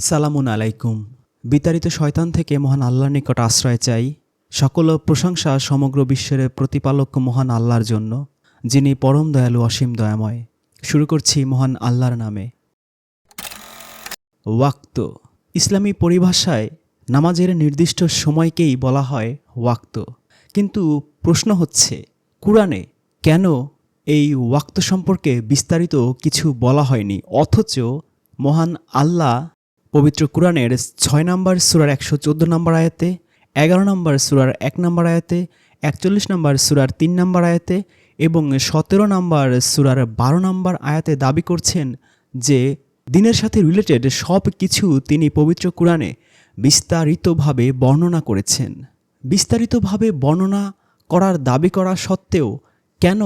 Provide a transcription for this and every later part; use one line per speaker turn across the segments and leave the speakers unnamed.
সালামুন আলাইকুম। বিতাড়িত শয়তান থেকে মহান আল্লাহর নিকট আশ্রয় চাই। সকল প্রশংসা সমগ্র বিশ্বের প্রতিপালক মহান আল্লাহর জন্য, যিনি পরম দয়ালু, অসীম দয়াময়। শুরু করছি মহান আল্লাহর নামে। ওয়াক্ত। ইসলামী পরিভাষায় নামাজের নির্দিষ্ট সময়কেই বলা হয় ওয়াক্ত। কিন্তু প্রশ্ন হচ্ছে, কুরআনে কেন এই ওয়াক্ত সম্পর্কে বিস্তারিত কিছু বলা হয়নি? অথচ মহান আল্লাহ পবিত্র কুরআনের ছয় নম্বর সুরার একশো চোদ্দ নম্বর আয়াতে, এগারো নম্বর সুরার এক নম্বর আয়াতে, একচল্লিশ নম্বর সুরার তিন নম্বর আয়াতে এবং সতেরো নম্বর সুরার বারো নম্বর আয়াতে দাবি করছেন যে দিনের সাথে রিলেটেড সব কিছু তিনি পবিত্র কোরআনে বিস্তারিতভাবে বর্ণনা করেছেন। বিস্তারিতভাবে বর্ণনা করার দাবি করা সত্ত্বেও কেন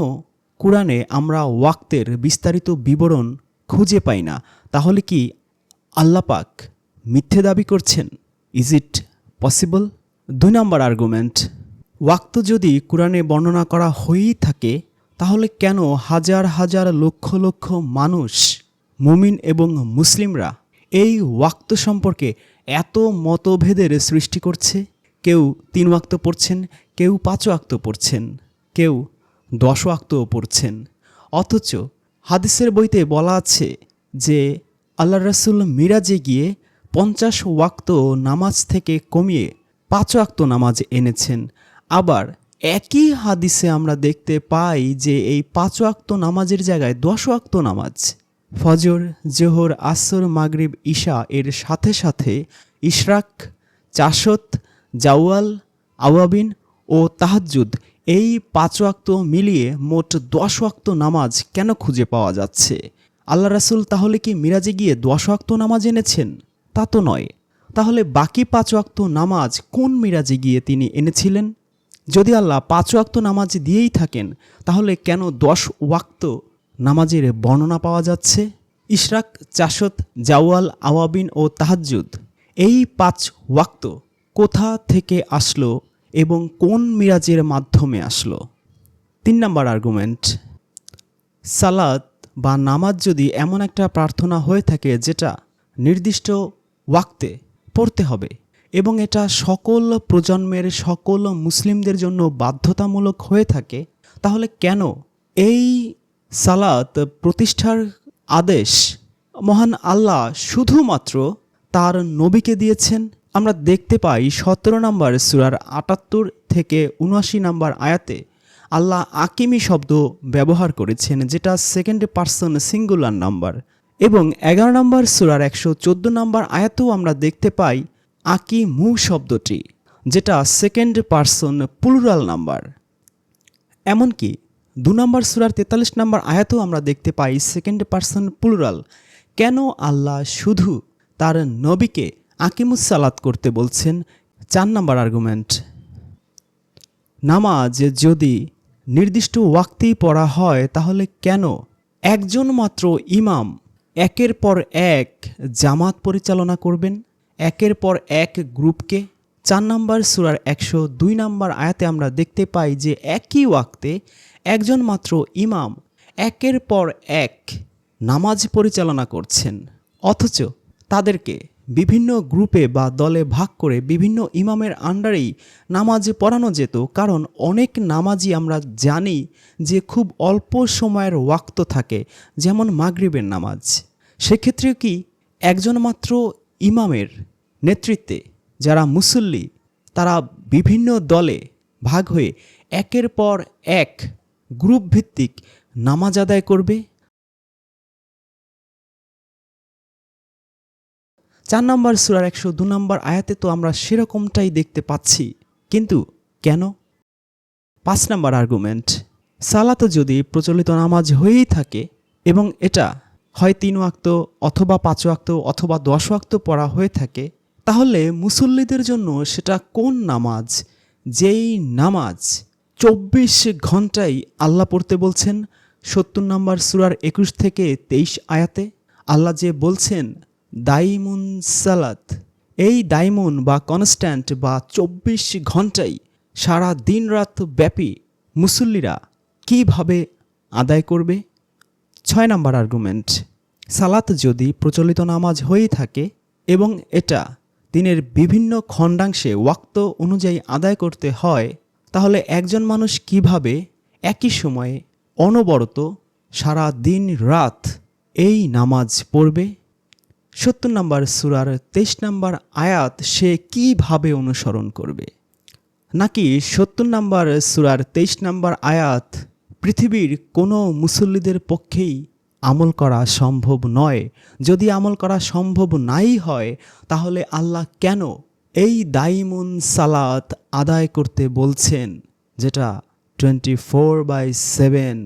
কুরআনে আমরা ওয়াক্তের বিস্তারিত বিবরণ খুঁজে পাই না? তাহলে কি আল্লাপাক মিথ্যে দাবি করছেন। ইজ ইট পসিবল দুই নম্বর আর্গুমেন্ট ওয়াক্ত যদি কোরআনে বর্ণনা করা হয়েই থাকে, তাহলে কেন হাজার হাজার লক্ষ লক্ষ মানুষ, মুমিন এবং মুসলিমরা এই ওয়াক্ত সম্পর্কে এত মতভেদের সৃষ্টি করছে? কেউ তিন ওয়াক্ত পড়ছেন, কেউ পাঁচ ওয়াক্ত পড়ছেন, কেউ দশ ওয়াক্তও পড়ছেন। অথচ হাদিসের বইতে বলা আছে যে আল্লাহ রাসুল মিরাজে গিয়ে পঞ্চাশ ওয়াক্ত নামাজ থেকে কমিয়ে পাঁচ ওয়াক্ত নামাজ এনেছেন। আবার একই হাদিসে আমরা দেখতে পাই যে এই পাঁচ ওয়াক্ত নামাজের জায়গায় দশ ওয়াক্ত নামাজ। ফজর, জোহর, আসর, মাগরিব ঈশা এর সাথে সাথে ইশরাক, চাষত, জাওয়াল, আওয়াবিন ও তাহাজ্জুদ এই পাঁচ ওয়াক্ত মিলিয়ে মোট দশ ওয়াক্ত নামাজ কেন খুঁজে পাওয়া যাচ্ছে? আল্লাহ রাসুল তাহলে কি মিরাজে গিয়ে দশ ওয়াক্ত নামাজ এনেছেন? তা তো নয়। তাহলে বাকি পাঁচ ওয়াক্ত নামাজ কোন মিরাজে গিয়ে তিনি এনেছিলেন? যদি আল্লাহ পাঁচ ওয়াক্ত নামাজ দিয়েই থাকেন, তাহলে কেন দশ ওয়াক্ত নামাজের বর্ণনা পাওয়া যাচ্ছে? ইশরাক, চাষত, জাওয়াল, আওয়াবিন ও তাহাজ্জুদ, এই পাঁচ ওয়াক্ত কোথা থেকে আসলো এবং কোন মিরাজের মাধ্যমে আসলো? তিন নম্বর আর্গুমেন্ট সালাত বা নামাজ যদি এমন একটা প্রার্থনা হয়ে থাকে যেটা নির্দিষ্ট ওয়াক্তে পড়তে হবে এবং এটা সকল প্রজন্মের, সকল মুসলিমদের জন্য বাধ্যতামূলক হয়ে থাকে, তাহলে কেন এই সালাত প্রতিষ্ঠার আদেশ মহান আল্লাহ শুধুমাত্র তার নবীকে দিয়েছেন? আমরা দেখতে পাই সতেরো নম্বর সুরার আটাত্তর থেকে উনআশি নম্বর আয়াতে আল্লাহ আকিমি শব্দ ব্যবহার করেছেন, যেটা সেকেন্ড পার্সন সিঙ্গুলার নাম্বার এবং এগারো নম্বর সুরার একশো চোদ্দ নম্বর আয়াতেও আমরা দেখতে পাই আকি মু শব্দটি, যেটা সেকেন্ড পার্সন প্লুরাল নাম্বার এমনকি দু নম্বর সুরার তেতাল্লিশ নম্বর আয়াতেও আমরা দেখতে পাই সেকেন্ড পার্সন প্লুরাল কেন আল্লাহ শুধু তার নবীকে আকিমুসালাত করতে বলছেন? চার নম্বর আর্গুমেন্ট নামাজ যদি নির্দিষ্ট ওয়াক্তেই পড়া হয়, তাহলে কেন? একজন মাত্র ইমাম একের পর এক জামাত পরিচালনা করবেন? একের পর এক গ্রুপকে? চার নম্বর সুরার একশো দুই নম্বর আয়াতে আমরা দেখতে পাই যে একই ওয়াক্তে একজন মাত্র ইমাম একের পর এক নামাজ পরিচালনা করছেন। অথচ তাদেরকে বিভিন্ন গ্রুপে বা দলে ভাগ করে বিভিন্ন ইমামের আন্ডারেই নামাজ পড়ানো যেত। কারণ অনেক নামাজই আমরা জানি যে খুব অল্প সময়ের ওয়াক্ত থাকে, যেমন মাগরিবের নামাজ। সেক্ষেত্রে কি একজন মাত্র ইমামের নেতৃত্বে যারা মুসল্লি, তারা বিভিন্ন দলে ভাগ হয়ে একের পর এক গ্রুপ ভিত্তিক নামাজ আদায় করবে? চার নম্বর সুরার একশো দু নম্বর আয়াতে তো আমরা সেরকমটাই দেখতে পাচ্ছি। কিন্তু কেন? পাঁচ নম্বর আর্গুমেন্ট সালাত যদি প্রচলিত নামাজ হয়েই থাকে এবং এটা হয় তিন ওয়াক্ত অথবা পাঁচ ওয়াক্ত অথবা দশ ওয়াক্ত পড়া হয়ে থাকে, তাহলে মুসল্লিদের জন্য সেটা কোন নামাজ? যেই নামাজ চব্বিশ ঘন্টাই আল্লাহ পড়তে বলছেন সত্তর নম্বর সুরার একুশ থেকে তেইশ আয়াতে। আল্লাহ যে বলছেন দাইমুন সালাত এই দাইমুন বা কনস্ট্যান্ট বা চব্বিশ ঘন্টাই সারা দিন রাত ব্যাপী মুসল্লিরা কীভাবে আদায় করবে? ছয় নম্বর আর্গুমেন্ট সালাত যদি প্রচলিত নামাজ হয়েই থাকে এবং এটা দিনের বিভিন্ন খণ্ডাংশে ওয়াক্ত অনুযায়ী আদায় করতে হয়, তাহলে একজন মানুষ কীভাবে একই সময়ে অনবরত সারা দিন রাত এই নামাজ পড়বে? সত্তর নম্বর সুরার তেইশ নম্বর আয়াত সে কীভাবে অনুসরণ করবে? নাকি সত্তর নম্বর সুরার তেইশ নম্বর আয়াত পৃথিবীর কোনো মুসল্লিদের পক্ষেই আমল করা সম্ভব নয়? যদি আমল করা সম্ভব নাই হয়, তাহলে আল্লাহ কেন এই দাইমুন সালাত আদায় করতে বলছেন, যেটা twenty four by seven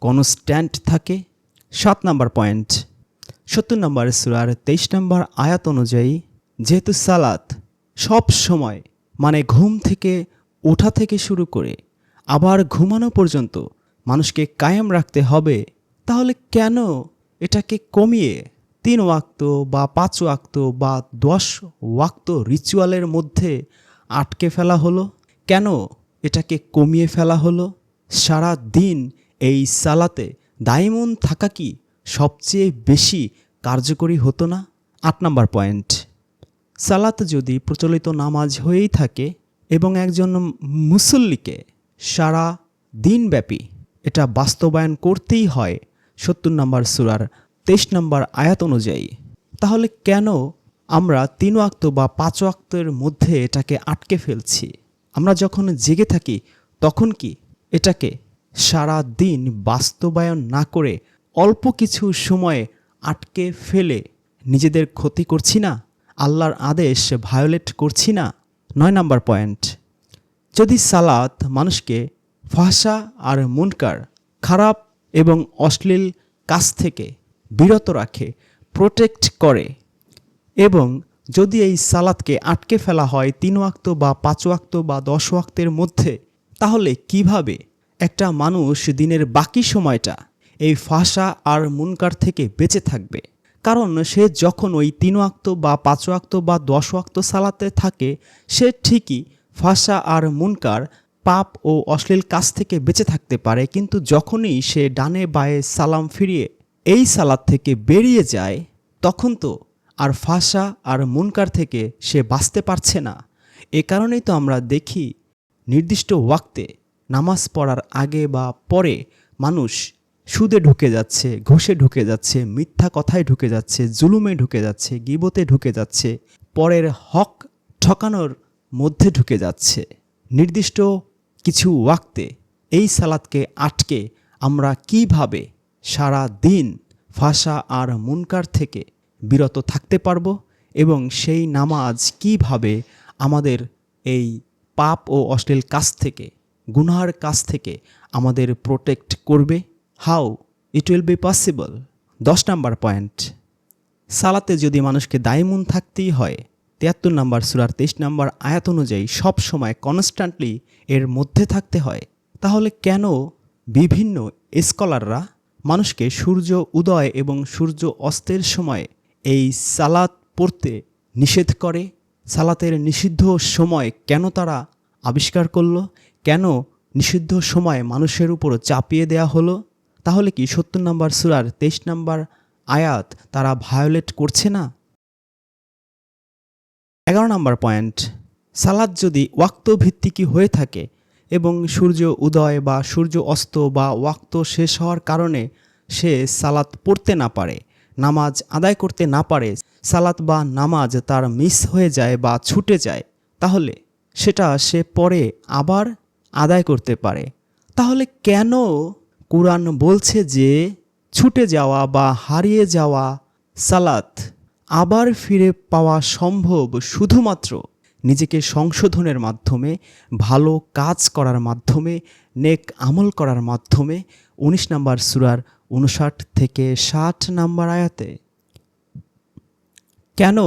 constant থাকে? সাত নম্বর পয়েন্ট। সত্তর নম্বর সুরার তেইশ নম্বর আয়াত অনুযায়ী, যেহেতু সালাত সব সময় মানে ঘুম থেকে ওঠা থেকে শুরু করে আবার ঘুমানো পর্যন্ত মানুষকে কায়েম রাখতে হবে, তাহলে কেন এটাকে কমিয়ে তিন ওয়াক্ত বা পাঁচ ওয়াক্ত বা দশ ওয়াক্ত রিচুয়ালের মধ্যে আটকে ফেলা হলো? কেন এটাকে কমিয়ে ফেলা হলো? সারা দিন এই সালাতে দায়মন থাকা কি সবচেয়ে বেশি কার্যকরী হতো না? আট নম্বর পয়েন্ট। সালাত যদি প্রচলিত নামাজ হয়েই থাকে এবং একজন মুসল্লিকে সারা দিনব্যাপী এটা বাস্তবায়ন করতেই হয় সত্তর নম্বর সুরার তেইশ নম্বর আয়াত অনুযায়ী, তাহলে কেন আমরা তিন ওয়াক্ত বা পাঁচ ওয়াক্তের মধ্যে এটাকে আটকে ফেলছি? আমরা যখন জেগে থাকি, তখন কি এটাকে সারা দিন বাস্তবায়ন না করে অল্প কিছু সময়ে আটকে ফেলে নিজেদের ক্ষতি করছি না, আল্লাহর আদেশ ভায়োলেট করছি না, নয় নাম্বার পয়েন্ট যদি সালাত মানুষকে ফাঁসা আর মুনকার, খারাপ এবং অশ্লীল কাজ থেকে বিরত রাখে প্রোটেক্ট করে এবং যদি এই সালাদকে আটকে ফেলা হয় তিন ওয়াক্ত বা পাঁচ ওয়াক্ত বা দশ ওয়াক্তের মধ্যে, তাহলে কীভাবে একটা মানুষ দিনের বাকি সময়টা এই ফাঁসা আর মুনকার থেকে বেঁচে থাকবে। কারণ সে যখন ওই তিন ওয়াক্ত বা পাঁচ ওয়াক্ত বা দশ ওয়াক্ত সালাতে থাকে, সে ঠিকই ফাঁসা আর মুনকার পাপ ও অশ্লীল কাজ থেকে বেঁচে থাকতে পারে, কিন্তু যখনই সে ডানে বায়ে সালাম ফিরিয়ে এই সালাদ থেকে বেরিয়ে যায়, তখন তো আর ফাঁসা আর মুনকার থেকে সে বাঁচতে পারছে না। এ কারণেই তো আমরা দেখি, নির্দিষ্ট ওয়াক্তে নামাজ পড়ার আগে বা পরে মানুষ সুদে ঢুকে যাচ্ছে, ঘষে ঢুকে যাচ্ছে, মিথ্যা কথায় ঢুকে যাচ্ছে, জুলুমে ঢুকে যাচ্ছে, গিবতে ঢুকে যাচ্ছে, পরের হক ঠকানোর মধ্যে ঢুকে যাচ্ছে। নির্দিষ্ট কিছু ওয়াক্তে এই সালাদকে আটকে আমরা কীভাবে সারা দিন ফাঁসা আর মুনকার থেকে বিরত থাকতে পারব এবং সেই নামাজ কীভাবে আমাদের এই পাপ ও অশ্লীল কাজ থেকে, গুনহার কাছ থেকে আমাদের প্রোটেক্ট করবে? How it will be possible? দশ নাম্বার পয়েন্ট। সালাতে যদি মানুষকে দায়মুন থাকতেই হয়, তিয়াত্তর নাম্বার সুরার তেইশ নাম্বার আয়াত অনুযায়ী সব সময় কনস্ট্যান্টলি এর মধ্যে থাকতে হয়, তাহলে কেন বিভিন্ন স্কলাররা মানুষকে সূর্য উদয় এবং সূর্য অস্তের সময় এই সালাত পড়তে নিষেধ করে? সালাতের নিষিদ্ধ সময় কেন তারা আবিষ্কার করল? কেন নিষিদ্ধ সময় মানুষের উপর চাপিয়ে দেয়া হলো? তাহলে কি সত্তর নম্বর সুরার তেইশ নম্বর আয়াত তারা ভায়োলেট করছে না? এগারো নম্বর পয়েন্ট সালাদ যদি ওয়াক্ত ভিত্তিকই হয়ে থাকে এবং সূর্য উদয় বা সূর্য অস্ত বা ওয়াক্ত শেষ হওয়ার কারণে সে সালাত পড়তে না পারে, নামাজ আদায় করতে না পারে, সালাত বা নামাজ তার মিস হয়ে যায় বা ছুটে যায়, তাহলে সেটা সে পরে আবার আদায় করতে পারে। তাহলে কেন কোরআন বলছে যে, ছুটে যাওয়া বা হারিয়ে যাওয়া সালাত আবার ফিরে পাওয়া সম্ভব শুধুমাত্র নিজেকে সংশোধনের মাধ্যমে, ভালো কাজ করার মাধ্যমে, নেক আমল করার মাধ্যমে, উনিশ নাম্বার সুরার উনষাট থেকে ষাট নাম্বার আয়াতে। কেন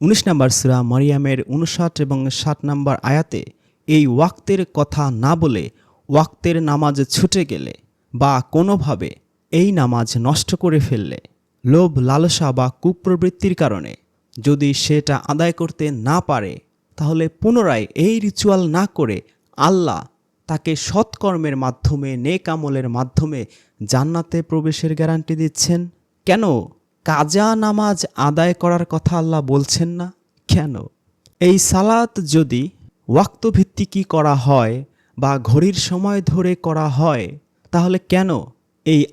উনিশ নাম্বার সুরা মরিয়ামের উনষাট এবং ষাট নাম্বার আয়াতে এই ওয়াক্তের কথা না বলে ওয়াক্তের নামাজ ছুটে গেলে? বা কোনোভাবে এই নামাজ নষ্ট করে ফেললে, লোভ, লালসা বা কুপ্রবৃত্তির কারণে যদি সেটা আদায় করতে না পারে, তাহলে পুনরায় এই রিচুয়াল না করে আল্লাহ তাকে সৎকর্মের মাধ্যমে, নেক আমলের মাধ্যমে জান্নাতে প্রবেশের গ্যারান্টি দিচ্ছেন? কেন? কাজা নামাজ আদায় করার কথা আল্লাহ বলছেন না? কেন? এই সালাত যদি ওয়াক্তভিত্তিকই করা হয় বা ঘড়ির সময় ধরে করা হয় তাহলে কেন এই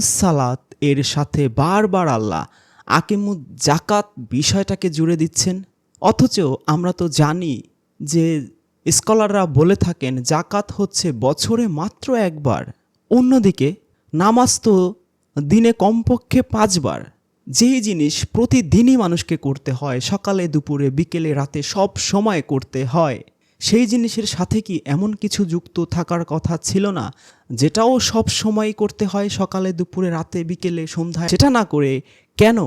সালাত এর সাথে বারবার আল্লাহ আকিমুজ জাকাত বিষয়টাকে জুড়ে দিচ্ছেন? অথচ আমরা তো জানি যে স্কলাররা বলে থাকেন জাকাত হচ্ছে বছরে মাত্র একবার। অন্যদিকে নামাজ তো দিনে কমপক্ষে পাঁচবার। যেই জিনিস প্রতিদিনই মানুষকে করতে হয়, সকালে, দুপুরে, বিকেলে, রাতে সব সময় করতে হয়। সেই জিনিসের সাথে কি এমন কিছু যুক্ত থাকার কথা ছিল না, যেটাও সব সময় করতে হয় সকালে, দুপুরে, রাতে, বিকেলে, সন্ধ্যায়? সেটা না করে কেন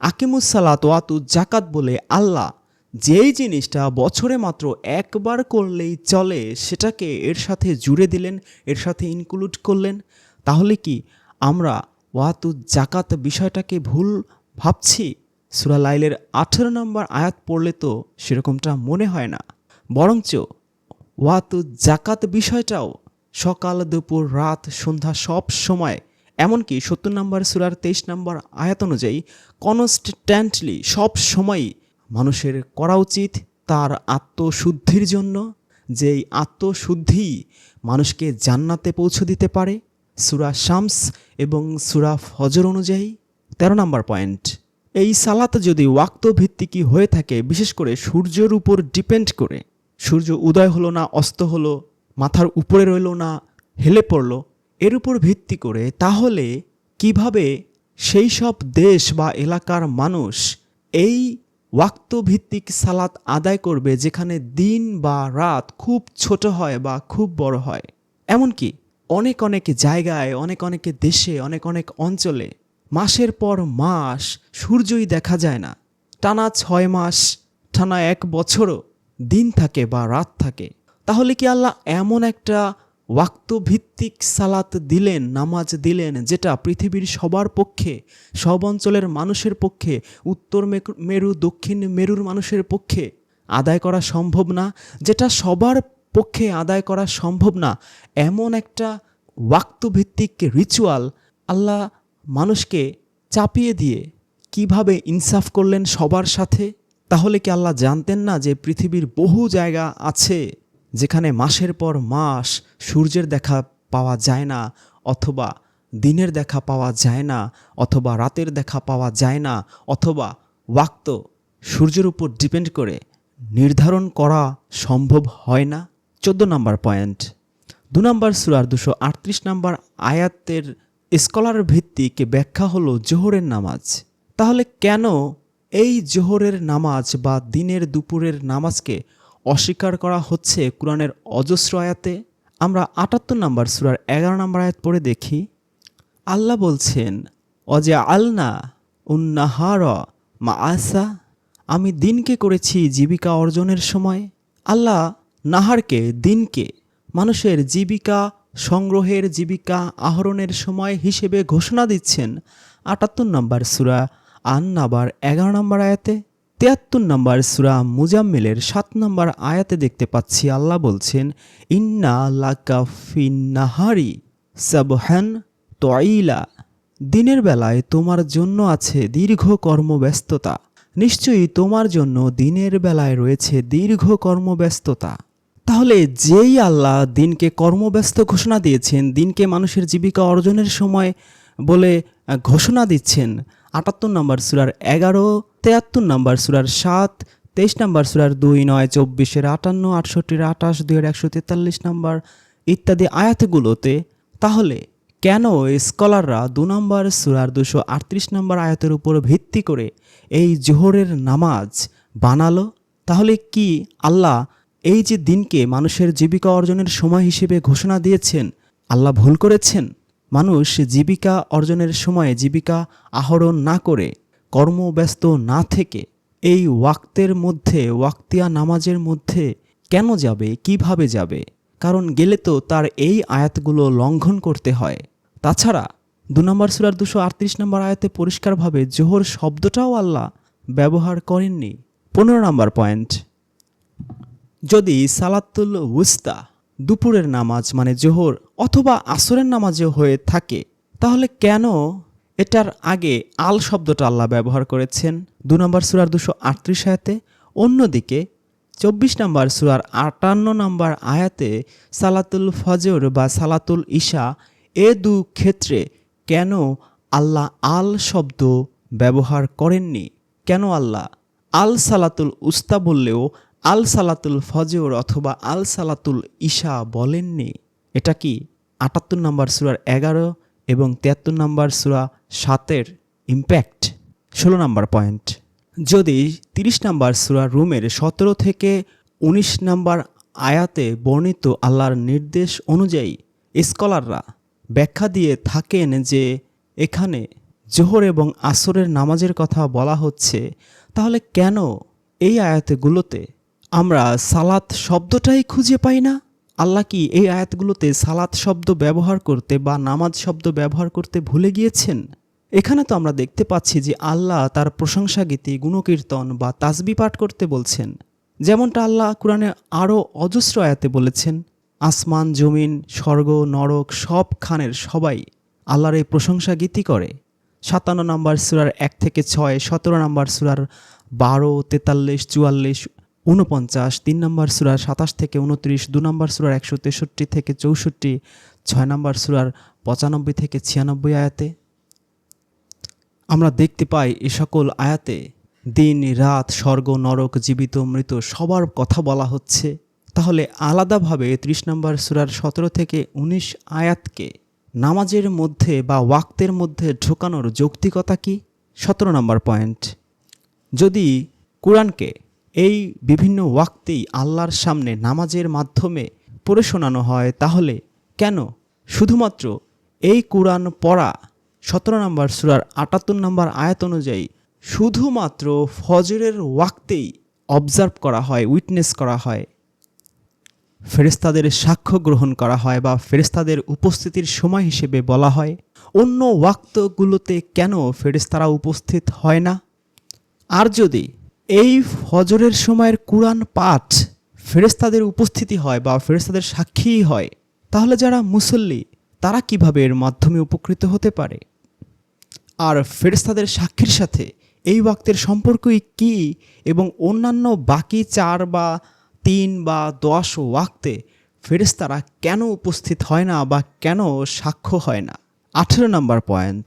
আকিমুসালাত ওয়াতু জাকাত বলে আল্লাহ যেই জিনিসটা বছরে মাত্র একবার করলেই চলে, সেটাকে এর সাথে জুড়ে দিলেন, এর সাথে ইনক্লুড করলেন, তাহলে কি আমরা ওয়াতু জাকাত বিষয়টাকে ভুল ভাবছি? সুরা লাইলের আঠেরো নম্বর আয়াত পড়লে তো সেরকমটা মনে হয় না। বরঞ্চ ওয়াতু জাকাত বিষয়টাও সকাল, দুপুর, রাত, সন্ধ্যা সব সময়, এমনকি সত্তর নম্বর সুরার তেইশ নম্বর আয়াত অনুযায়ী কনস্ট্যান্টলি সব সময়ই মানুষের করা উচিত তার আত্মশুদ্ধির জন্য, যেই আত্মশুদ্ধি মানুষকে জান্নাতে পৌঁছে দিতে পারে। সুরা শামস এবং সুরা ফজর অনুযায়ী তেরো নম্বর পয়েন্ট। এই সালাত যদি ওয়াক্ত ভিত্তিকই হয়ে থাকে, বিশেষ করে সূর্যের উপর ডিপেন্ড করে সূর্য উদয় হলো না, অস্ত হলো, মাথার উপরে রইল না, হেলে পড়ল। এর উপর ভিত্তি করে তাহলে কীভাবে সেই সব দেশ বা এলাকার মানুষ এই ওয়াক্তভিত্তিক সালাত আদায় করবে যেখানে দিন বা রাত খুব ছোট হয় বা খুব বড় হয়? এমনকি অনেক অনেক জায়গায়, অনেক অনেক দেশে, অনেক অনেক অঞ্চলে মাসের পর মাস সূর্যই দেখা যায় না। টানা ছয় মাস, টানা এক বছরও দিন থাকে বা রাত থাকে, তাহলে কি আল্লাহ এমন একটা ওয়াক্তভিত্তিক সালাত দিলেন, নামাজ দিলেন, যেটা পৃথিবীর সবার পক্ষে, সব অঞ্চলের মানুষের পক্ষে, উত্তর মেরু- দক্ষিণ মেরুর মানুষের পক্ষে আদায় করা সম্ভব না, যেটা সবার পক্ষে আদায় করা সম্ভব না, এমন একটা ওয়াক্তভিত্তিক রিচুয়াল আল্লাহ মানুষকে চাপিয়ে দিয়ে কীভাবে ইনসাফ করলেন সবার সাথে? তাহলে কি আল্লাহ জানতেন না যে পৃথিবীর বহু জায়গা আছে যেখানে মাসের পর মাস সূর্যের দেখা পাওয়া যায় না অথবা দিনের দেখা পাওয়া যায় না অথবা রাতের দেখা পাওয়া যায় না অথবা ওয়াক্ত সূর্যের উপর ডিপেন্ড করে নির্ধারণ করা সম্ভব হয় না? চোদ্দ নম্বর পয়েন্ট। দু নম্বর সুরার দুশো আটত্রিশ নম্বর আয়াতের স্কলার ভিত্তিক ব্যাখ্যা হলো জোহরের নামাজ। তাহলে কেন এই জোহরের নামাজ বা দিনের দুপুরের নামাজকে অস্বীকার করা হচ্ছে কোরআনের অজস্র আয়াতে। আমরা আটাত্তর নম্বর সুরার এগারো নম্বর আয়াত পড়ে দেখি। আল্লাহ বলছেন অজে আলনা উন্নাহার মা আসা আমি দিনকে করেছি জীবিকা অর্জনের সময়। আল্লাহ নাহারকে দিনকে মানুষের জীবিকা, সংগ্রহের জীবিকা আহরণের সময় হিসেবে ঘোষণা দিচ্ছেন। আটাত্তর নম্বর সুরা আন নাবার এগারো নম্বর আয়াতে, তেয়াত্তর নম্বর সুরা মুজাম্মিলের সাত নম্বর আয়াতে দেখতে পাচ্ছি আল্লাহ বলছেন, ইন্না লাকা ফিন্নাহারি সাবহান তয়লা। দিনের বেলায় তোমার জন্য আছে দীর্ঘ কর্মব্যস্ততা। নিশ্চয়ই তোমার জন্য দিনের বেলায় রয়েছে দীর্ঘ কর্মব্যস্ততা। তাহলে যেই আল্লাহ দিনকে কর্মব্যস্ত ঘোষণা দিয়েছেন, দিনকে মানুষের জীবিকা অর্জনের সময় বলে ঘোষণা দিচ্ছেন আটাত্তর নম্বর সুরার এগারো, তেয়াত্তর নম্বর সুরার সাত, তেইশ নম্বর সুরার দুই, নয়, চব্বিশের আটান্ন, আটষট্টির আঠাশ দুইয়ের একশো তেতাল্লিশ নম্বর ইত্যাদি আয়াতগুলোতে তাহলে কেন স্কলাররা দু নম্বর সুরার দুশো আটত্রিশ নম্বর আয়াতের উপর ভিত্তি করে এই জোহরের নামাজ বানালো? তাহলে কি আল্লাহ এই যে দিনকে মানুষের জীবিকা অর্জনের সময় হিসেবে ঘোষণা দিয়েছেন, আল্লাহ ভুল করেছেন? মানুষ জীবিকা অর্জনের সময় জীবিকা আহরণ না করে কর্মব্যস্ত না থেকে এই ওয়াক্তের মধ্যে, ওয়াক্তিয়া নামাজের মধ্যে কেন যাবে, কীভাবে যাবে? কারণ গেলে তো তার এই আয়াতগুলো লঙ্ঘন করতে হয়। তাছাড়া দু নম্বর সুরার দুশো আটত্রিশ নম্বর আয়াতে পরিষ্কারভাবে জোহর শব্দটাও আল্লাহ ব্যবহার করেননি। পনেরো নম্বর পয়েন্ট, যদি সালাতুল উস্তা, দুপুরের নামাজ মানে জোহর অথবা আসরের নামাজে হয়ে থাকে। তাহলে কেন এটার আগে আল শব্দটা আল্লাহ ব্যবহার করেছেন? দু নম্বর সুরার দুশো আটত্রিশ আয়াতে। অন্যদিকে চব্বিশ নম্বর সুরার আটান্ন নম্বর আয়াতে সালাতুল ফজর বা সালাতুল ঈশা এ দু ক্ষেত্রে কেন আল্লাহ আল শব্দ ব্যবহার করেননি? কেন আল্লাহ আল সালাতুল উস্তা বললেও আল সালাতুল ফজর অথবা আল সালাতুল ঈশা বলেননি? এটা কি আটাত্তর নম্বর সুরার এগারো এবং তিয়াত্তর নম্বর সুরা সাতের ইম্প্যাক্ট ষোলো নম্বর পয়েন্ট যদি তিরিশ নম্বর সুরা রুমের সতেরো থেকে উনিশ নম্বর আয়াতে বর্ণিত আল্লাহর নির্দেশ অনুযায়ী স্কলাররা ব্যাখ্যা দিয়ে থাকেন যে এখানে জোহর এবং আসরের নামাজের কথা বলা হচ্ছে, তাহলে কেন এই আয়াতগুলোতে আমরা সালাত শব্দটাই খুঁজে পাই না? আল্লাহ কি এই আয়াতগুলোতে সালাত শব্দ ব্যবহার করতে বা নামাজ শব্দ ব্যবহার করতে ভুলে গিয়েছেন? এখানে তো আমরা দেখতে পাচ্ছি যে আল্লাহ তার প্রশংসা গীতি, গুণকীর্তন বা তাসবি পাঠ করতে বলছেন। যেমনটা আল্লাহ কোরআনে আরও অজস্র আয়াতে বলেছেন, আসমান, জমিন, স্বর্গ, নরক সব খানের সবাই আল্লাহর এই প্রশংসা গীতি করে। সাতান্ন নম্বর সুরার এক থেকে ছয়, সতেরো নম্বর সুরার বারো, তেতাল্লিশ, চুয়াল্লিশ উনপঞ্চাশ তিন নম্বর সুরার সাতাশ থেকে উনত্রিশ দু নম্বর সুরার একশো তেষট্টি থেকে চৌষট্টি, ছয় নম্বর সুরার পঁচানব্বই থেকে ছিয়ানব্বই আয়াতে। আমরা দেখতে পাই এ সকল আয়াতে, দিন, রাত, স্বর্গ, নরক, জীবিত, মৃত, সবার কথা বলা হচ্ছে। তাহলে আলাদাভাবে ত্রিশ নম্বর সুরার সতেরো থেকে উনিশ আয়াতকে নামাজের মধ্যে বা ওয়াক্তের মধ্যে ঢোকানোর যৌক্তিকতা কি? সতেরো নম্বর পয়েন্ট। যদি কোরআনকে এই বিভিন্ন ওয়াক্তেই আল্লাহর সামনে নামাজের মাধ্যমে পড়ে শোনানো হয়, তাহলে কেন? শুধুমাত্র এই কোরআন পড়া সতেরো নম্বর সুরার আটাত্তর নম্বর আয়াত অনুযায়ী শুধুমাত্র ফজরের ওয়াক্তেই অবজার্ভ করা হয় উইটনেস করা হয় ফেরেস্তাদের সাক্ষ্য গ্রহণ করা হয় বা ফেরেস্তাদের উপস্থিতির সময় হিসেবে বলা হয়। অন্য ওয়াক্তগুলোতে কেন ফেরেস্তারা উপস্থিত হয় না? আর যদি এই ফজরের সময়ের কোরআন পাঠ ফেরেস্তাদের উপস্থিতি হয় বা ফেরেস্তাদের সাক্ষীই হয়, তাহলে যারা মুসল্লি, তারা কীভাবে এর মাধ্যমে উপকৃত হতে পারে? আর ফেরেস্তাদের সাক্ষীর সাথে এই ওয়াক্তের সম্পর্কই কি এবং অন্যান্য বাকি চার বা তিন বা দশ ওয়াক্তে ফেরেস্তারা কেন উপস্থিত হয় না বা কেন সাক্ষ্য হয় না? আঠেরো নম্বর পয়েন্ট,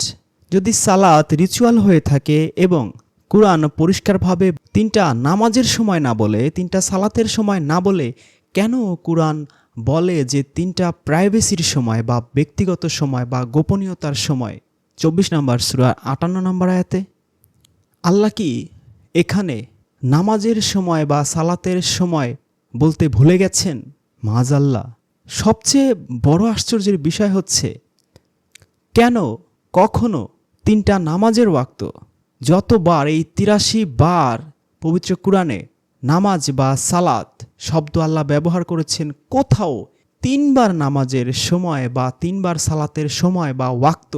যদি সালাত রিচুয়াল হয়ে থাকে এবং কোরআন পরিষ্কারভাবে তিনটা নামাজের সময় না বলে, তিনটা সালাতের সময় না বলে কেন কোরআন বলে যে তিনটা প্রাইভেসির সময় বা ব্যক্তিগত সময় বা গোপনীয়তার সময়? চব্বিশ নম্বর সুরা আটান্ন নম্বর আয়াতে, আল্লাহ কি এখানে নামাজের সময় বা সালাতের সময় বলতে ভুলে গেছেন? মাজাল্লাহ। সবচেয়ে বড় আশ্চর্যের বিষয় হচ্ছে, কেন কখনো তিনটা নামাজের ওয়াক্ত যতবার এই তিরাশি বার পবিত্র কোরআনে নামাজ বা সালাত শব্দ আল্লাহ ব্যবহার করেছেন, কোথাও তিনবার নামাজের সময় বা তিনবার সালাতের সময় বা ওয়াক্ত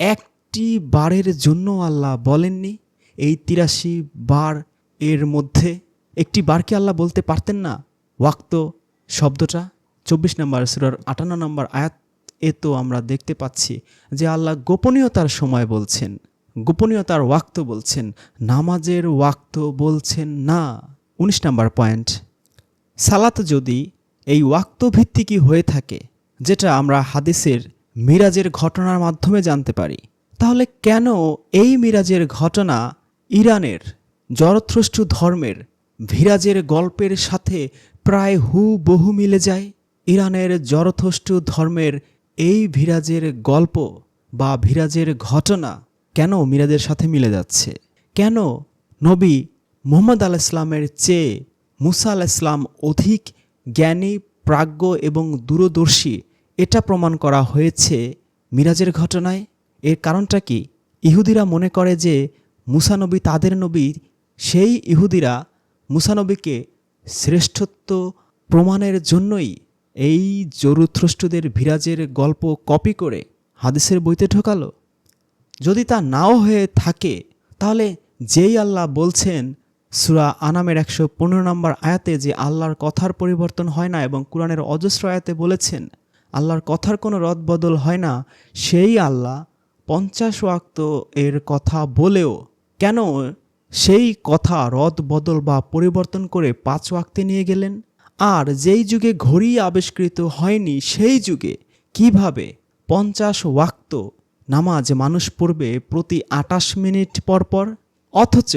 একটি বারের জন্য আল্লাহ বলেননি? এই তিরাশি বার এর মধ্যে একটি বারকে আল্লাহ বলতে পারতেন না? ওয়াক্ত শব্দটা? চব্বিশ নম্বর সুরার আটান্ন নম্বর আয়াত এ তো আমরা দেখতে পাচ্ছি যে আল্লাহ গোপনীয়তার সময় বলছেন। গোপনীয়তার ওয়াক্ত বলছেন, নামাজের ওয়াক্ত বলছেন না। উনিশ নাম্বার পয়েন্ট। সালাত যদি এই ওয়াক্ত ভিত্তিকই হয়ে থাকে, যেটা আমরা হাদিসের মিরাজের ঘটনার মাধ্যমে জানতে পারি, তাহলে কেন এই মিরাজের ঘটনা ইরানের জরথ্রষ্টু ধর্মের ভিরাজের গল্পের সাথে প্রায় হু বহু মিলে যায়? ইরানের জরথষ্টু ধর্মের এই ভিরাজের গল্প বা ভিরাজের ঘটনা কেন মিরাজের সাথে মিলে যাচ্ছে? কেন নবী মোহাম্মদ আল ইসলামের চেয়ে মুসা আল ইসলাম অধিক জ্ঞানী, প্রাজ্ঞ এবং দূরদর্শী এটা প্রমাণ করা হয়েছে মিরাজের ঘটনায়? এর কারণটা কি? ইহুদিরা মনে করে যে মুসানবী তাদের নবী, সেই ইহুদিরা মুসানবীকে শ্রেষ্ঠত্ব প্রমাণের জন্যই এই জরুথ্রষ্টদের ভিরাজের গল্প কপি করে হাদিসের বইতে ঢোকালো। যদি তা নাও হয়ে থাকে, তাহলে যেই আল্লাহ বলছেন, সুরা আনামের একশো পনেরো নম্বর আয়াতে যে আল্লাহর কথার পরিবর্তন হয় না এবং কোরআনের অজস্র আয়াতে বলেছেন, আল্লাহর কথার কোনো রদবদল হয় না, সেই আল্লাহ পঞ্চাশ ওয়াক্ত এর কথা বলেও কেন সেই কথা রদ বদল বা পরিবর্তন করে পাঁচ ওয়াক্তে নিয়ে গেলেন? আর যেই যুগে ঘড়ি আবিষ্কৃত হয়নি, সেই যুগে কীভাবে পঞ্চাশ ওয়াক্ত নামাজ মানুষ পড়বে প্রতি আটাশ মিনিট পর পর, অথচ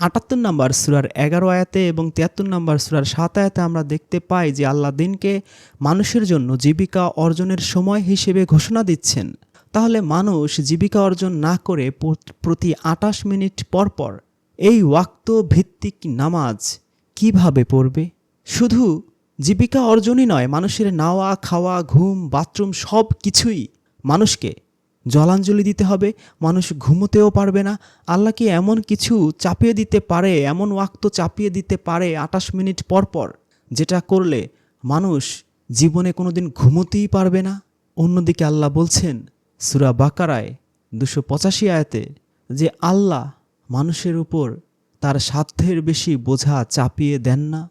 আটাত্তর নম্বর সুরার এগারো আয়াতে এবং তিয়াত্তর নম্বর সুরার সাত আয়াতে আমরা দেখতে পাই যে আল্লাহ দিনকে মানুষের জন্য জীবিকা অর্জনের সময় হিসেবে ঘোষণা দিচ্ছেন। তাহলে মানুষ জীবিকা অর্জন না করে প্রতি আটাশ মিনিট পর পর এই ওয়াক্ত ভিত্তিক নামাজ কীভাবে পড়বে? শুধু জীবিকা অর্জনই নয়, মানুষের নাওয়া, খাওয়া, ঘুম, বাথরুম সব কিছুই মানুষকে জলাঞ্জলি দিতে হবে, মানুষ ঘুমোতেও পারবে না। আল্লাহ কি এমন কিছু চাপিয়ে দিতে পারে, এমন ওয়াক্ত চাপিয়ে দিতে পারে আটাশ মিনিট পর পর, যেটা করলে মানুষ জীবনে কোনোদিন ঘুমোতেই পারবে না? অন্যদিকে আল্লাহ বলছেন, সুরা বাকারায় দুশো পঁচাশি আয়াতে, যে আল্লাহ মানুষের উপর তার সাধ্যের বেশি বোঝা চাপিয়ে দেন না।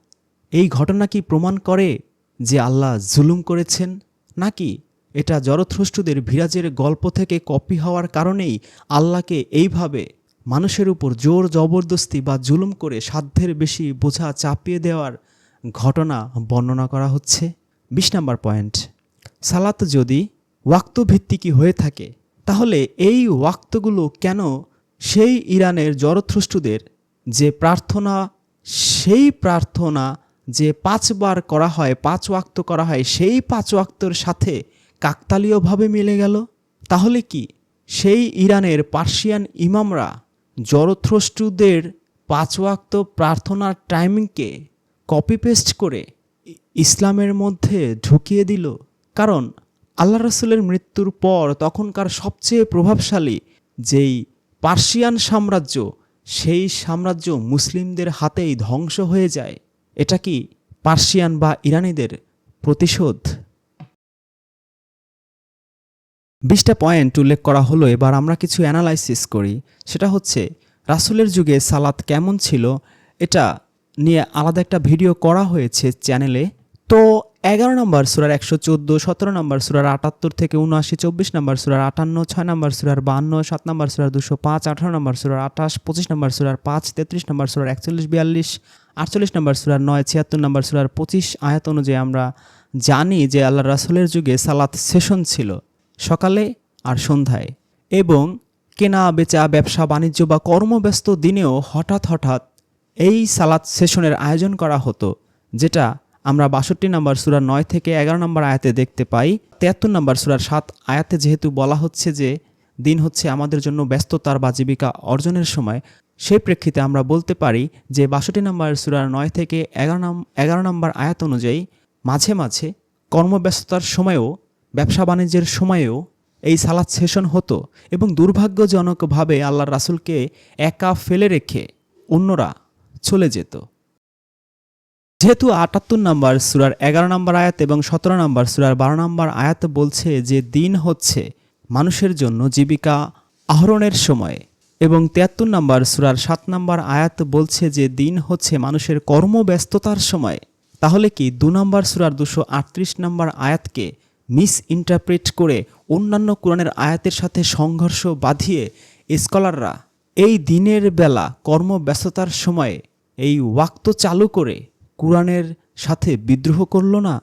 এই ঘটনা কি প্রমাণ করে যে আল্লাহ জুলুম করেছেন? নাকি এটা জরথ্রষ্টুদের ভিরাজের গল্প থেকে কপি হওয়ার কারণেই আল্লাহকে এইভাবে মানুষের উপর জোর জবরদস্তি বা জুলুম করে সাধ্যের বেশি বোঝা চাপিয়ে দেওয়ার ঘটনা বর্ণনা করা হচ্ছে। বিশ নম্বর পয়েন্ট, সালাত যদি ওয়াক্তভিত্তিকই হয়ে থাকে, তাহলে এই ওয়াক্তগুলো কেন সেই ইরানের জরথ্রষ্টুদের যে প্রার্থনা, সেই প্রার্থনা যে পাঁচবার করা হয়, পাঁচ ওয়াক্ত করা হয়, সেই পাঁচ ওয়াক্তর সাথে কাকতালীয়ভাবে মিলে গেল। তাহলে কি? সেই ইরানের পার্সিয়ান ইমামরা জরথ্রষ্টুদের পাঁচওয়াক্ত প্রার্থনার টাইমিংকে কপি পেস্ট করে ইসলামের মধ্যে ঢুকিয়ে দিল। কারণ আল্লাহ রসুলের মৃত্যুর পর তখনকার সবচেয়ে প্রভাবশালী যেই পার্সিয়ান সাম্রাজ্য, সেই সাম্রাজ্য মুসলিমদের হাতেই ধ্বংস হয়ে যায়। এটা কি পার্সিয়ান বা ইরানিদের প্রতিশোধ? বিশটা পয়েন্ট উল্লেখ করা হলো এবার আমরা কিছু অ্যানালাইসিস করি সেটা হচ্ছে রাসুলের যুগে সালাত কেমন ছিল এটা নিয়ে আলাদা একটা ভিডিও করা হয়েছে চ্যানেলে তো এগারো নম্বর সুরার একশো চোদ্দ সতেরো নম্বর সুরার আটাত্তর থেকে উনআশি চব্বিশ নম্বর সুরার আটান্ন ছয় নম্বর সুরার বান্ন সাত নম্বর সুরার দুশো পাঁচ আঠারো নম্বর সুরার আঠাশ পঁচিশ নম্বর সুরার পাঁচ তেত্রিশ নম্বর সুরার একচল্লিশ বিয়াল্লিশ আটচল্লিশ নম্বর সুরার নয় ছিয়াত্তর নম্বর সুরার পঁচিশ আয়াত অনুযায়ী আমরা জানি যে আল্লাহ রাসুলের যুগে সালাত সেশন ছিল সকালে আর সন্ধ্যায়। এবং কেনা, বেচা, ব্যবসা, বাণিজ্য বা কর্মব্যস্ত দিনেও হঠাৎ হঠাৎ এই সালাদ সেশনের আয়োজন করা হতো, যেটা আমরা বাষট্টি নম্বর সুরার নয় থেকে এগারো নম্বর আয়াতে দেখতে পাই। তিয়াত্তর নম্বর সুরার সাত আয়াতে যেহেতু বলা হচ্ছে যে, দিন হচ্ছে আমাদের জন্য ব্যস্ততার বা জীবিকা অর্জনের সময়, সেই প্রেক্ষিতে আমরা বলতে পারি যে, বাষট্টি নম্বর সুরার নয় থেকে এগারো নাম, এগারো নম্বর আয়াত অনুযায়ী মাঝে মাঝে কর্মব্যস্ততার সময়েও ব্যবসা বাণিজ্যের সময়েও এই সালাদ সেশন হতো এবং দুর্ভাগ্যজনকভাবে আল্লাহ রাসুলকে একা ফেলে রেখে অন্যরা চলে যেত। যেহেতু আটাত্তর নম্বর সুরার এগারো নম্বর আয়াত এবং সতেরো নম্বর সুরার বারো নম্বর আয়াত বলছে যে দিন হচ্ছে মানুষের জন্য জীবিকা আহরণের সময় এবং তিয়াত্তর নম্বর সুরার সাত নম্বর আয়াত বলছে যে দিন হচ্ছে মানুষের কর্মব্যস্ততার সময়। তাহলে কি দু নম্বর সুরার দুশো আটত্রিশ নম্বর আয়াতকে মিস ইন্টারপ্রেট করে অন্যান্য কোরআনের আয়াতের সাথে সংঘর্ষ বাঁধিয়ে স্কলাররা এই দিনের বেলা কর্মব্যস্ততার সময়ে এই ওয়াক্ত চালু করে কোরআনের সাথে বিদ্রোহ করল না?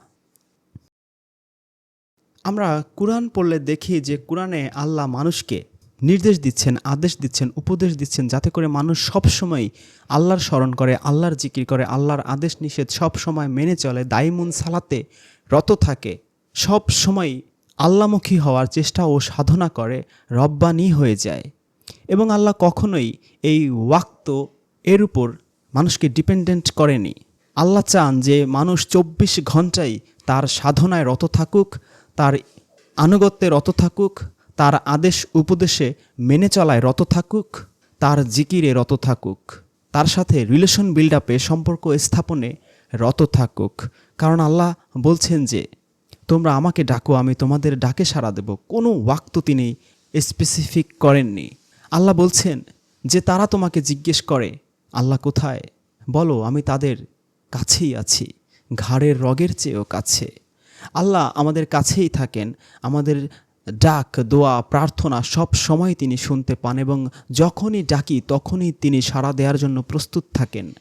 আমরা কোরআন পড়লে দেখি যে কোরআনে আল্লাহ মানুষকে নির্দেশ দিচ্ছেন, আদেশ দিচ্ছেন, উপদেশ দিচ্ছেন যাতে করে মানুষ সব সময় আল্লাহর স্মরণ করে, আল্লাহর জিকির করে, আল্লাহর আদেশ নিষেধ সব সময় মেনে চলে, দাইমুন সালাতে রত থাকে। সব সময় আল্লামুখী হওয়ার চেষ্টা ও সাধনা করে রব্বানি হয়ে যায়। এবং আল্লাহ কখনোই এই ওয়াক্ত এর উপর মানুষকে ডিপেন্ডেন্ট করেনি। আল্লাহ চান যে মানুষ চব্বিশ ঘন্টাই তার সাধনায় রত থাকুক, তার আনুগত্যে রত থাকুক, তার আদেশ উপদেশে মেনে চলায় রত থাকুক, তার জিকিরে রত থাকুক, তার সাথে রিলেশন বিল্ড আপে সম্পর্ক স্থাপনে রত থাকুক। কারণ আল্লাহ বলছেন যে তোমরা আমাকে ডাকো, আমি তোমাদের ডাকে সাড়া দেব। কোনো ওয়াক্ত তিনি স্পেসিফিক করেননি। আল্লাহ বলছেন যে তারা তোমাকে জিজ্ঞেস করে, আল্লাহ কোথায়? বলো, আমি তাদের কাছেই আছি, ঘাড়ের রগের চেয়েও কাছে। আল্লাহ আমাদের কাছেই থাকেন, আমাদের ডাক, দোয়া, প্রার্থনা সব সময় তিনি শুনতে পান এবং যখনই ডাকি তখনই তিনি সাড়া দেওয়ার জন্য প্রস্তুত থাকেন।